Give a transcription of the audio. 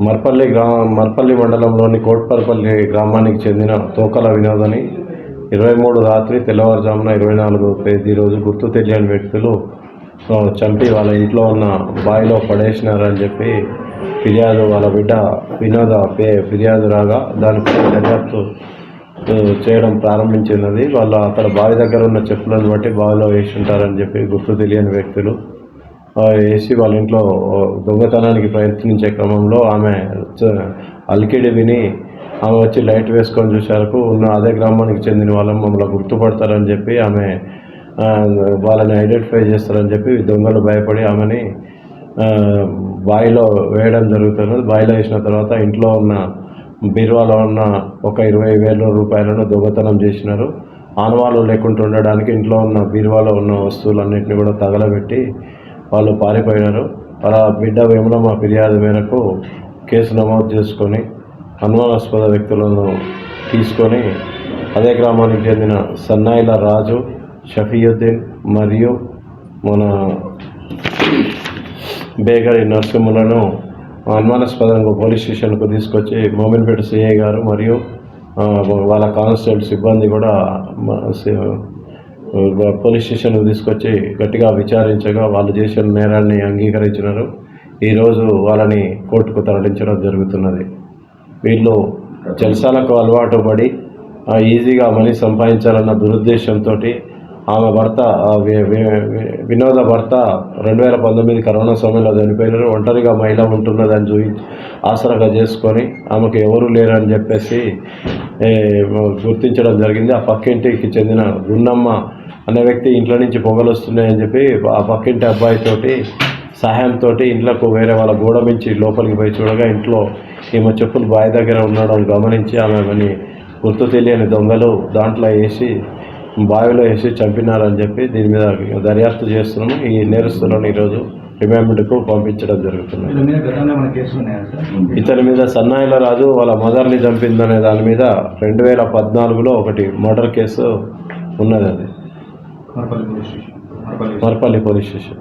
మర్పల్లి గ్రామ మర్పల్లి మండలంలోని కోట్పర్పల్లి గ్రామానికి చెందిన తోకల వినోదని ఇరవై మూడు రాత్రి తెల్లవారుజామున ఇరవై నాలుగు తేదీ రోజు గుర్తు తెలియని వ్యక్తులు చంపి వాళ్ళ ఇంట్లో ఉన్న బావిలో పడేసినారని చెప్పి ఫిర్యాదు వాళ్ళ బిడ్డ వినోద పే ఫిర్యాదు రాగా దానిపై దర్యాప్తు చేయడం ప్రారంభించినది. వాళ్ళు అక్కడ బావి దగ్గర ఉన్న చెప్పులను బట్టి బావిలో వేసి ఉంటారని చెప్పి గుర్తు తెలియని వ్యక్తులు ఏసీ వేసి వాళ్ళ ఇంట్లో దొంగతనానికి ప్రయత్నించే క్రమంలో ఆమె అల్కిడి అలికిడి విని ఆమె వచ్చి లైట్ వేసుకొని చూసేరకు ఉన్న అదే గ్రామానికి చెందిన వాళ్ళని మమ్మల్ని గుర్తుపడతారని చెప్పి ఆమె వాళ్ళని ఐడెంటిఫై చేస్తారని చెప్పి దొంగలు భయపడి ఆమెని బావిలో వేయడం జరుగుతున్నది. బావిలో వేసిన తర్వాత ఇంట్లో ఉన్న బీరువాలో ఉన్న ఒక ఇరవై వేల రూపాయలను దొంగతనం చేసినారు. ఆనవాళ్ళు లేకుండా ఉండడానికి ఇంట్లో ఉన్న బీరువాలో ఉన్న వస్తువులన్నింటినీ కూడా తగలబెట్టి వాళ్ళు పారిపోయినారు. అలా బిడ్డ వేములమ్మ ఫిర్యాదు మేరకు కేసు నమోదు చేసుకొని అనుమానాస్పద వ్యక్తులను తీసుకొని అదే గ్రామానికి చెందిన సన్నాయిల రాజు షఫీయుద్దీన్ మరియు మన బేగరి నరసింహులను అనుమానాస్పదంగా పోలీస్ స్టేషన్కు తీసుకొచ్చి మోమిన్పేట సిఐ గారు మరియు వాళ్ళ కానిస్టేబుల్ సిబ్బంది కూడా పోలీస్ స్టేషన్కు తీసుకొచ్చి గట్టిగా విచారించగా వాళ్ళు చేసిన నేరాన్ని అంగీకరించినారు. ఈరోజు వాళ్ళని కోర్టుకు తరలించడం జరుగుతున్నది. వీళ్ళు జల్సాలకు అలవాటు పడి ఈజీగా మనీ సంపాదించాలన్న దురుద్దేశంతో ఆమె భర్త వినోద భర్త రెండు వేల పంతొమ్మిది కరోనా సమయంలో చనిపోయినారు. ఒంటరిగా మహిళ ఉంటున్నదని చూ ఆసరాగా చేసుకొని ఆమెకు ఎవరు లేరని చెప్పేసి గుర్తించడం జరిగింది. ఆ పక్కింటికి చెందిన గున్నమ్మ అనే వ్యక్తి ఇంట్లో నుంచి పొగలు వస్తున్నాయని చెప్పి ఆ పక్కింటి అబ్బాయితోటి సహాయంతో ఇంట్లోకి వేరే వాళ్ళ గోడ మించి లోపలికి పోయి చూడగా ఇంట్లో ఈమె చెప్పులు బావి దగ్గర ఉండడం గమనించి ఆమెని గుర్తు తెలియని దొంగలు దాంట్లో వేసి బావిలో వేసి చంపినారని చెప్పి దీని మీద దర్యాప్తు చేస్తున్నాము. ఈ నేరస్తులను ఈరోజు రిమాండ్కు పంపించడం జరుగుతుంది ఇతని మీద సన్నాయిల రాజు వాళ్ళ మదర్ని చంపిందనే దాని మీద రెండు వేల పద్నాలుగులో ఒకటి మర్డర్ కేసు ఉన్నది అది. Marpalli police station.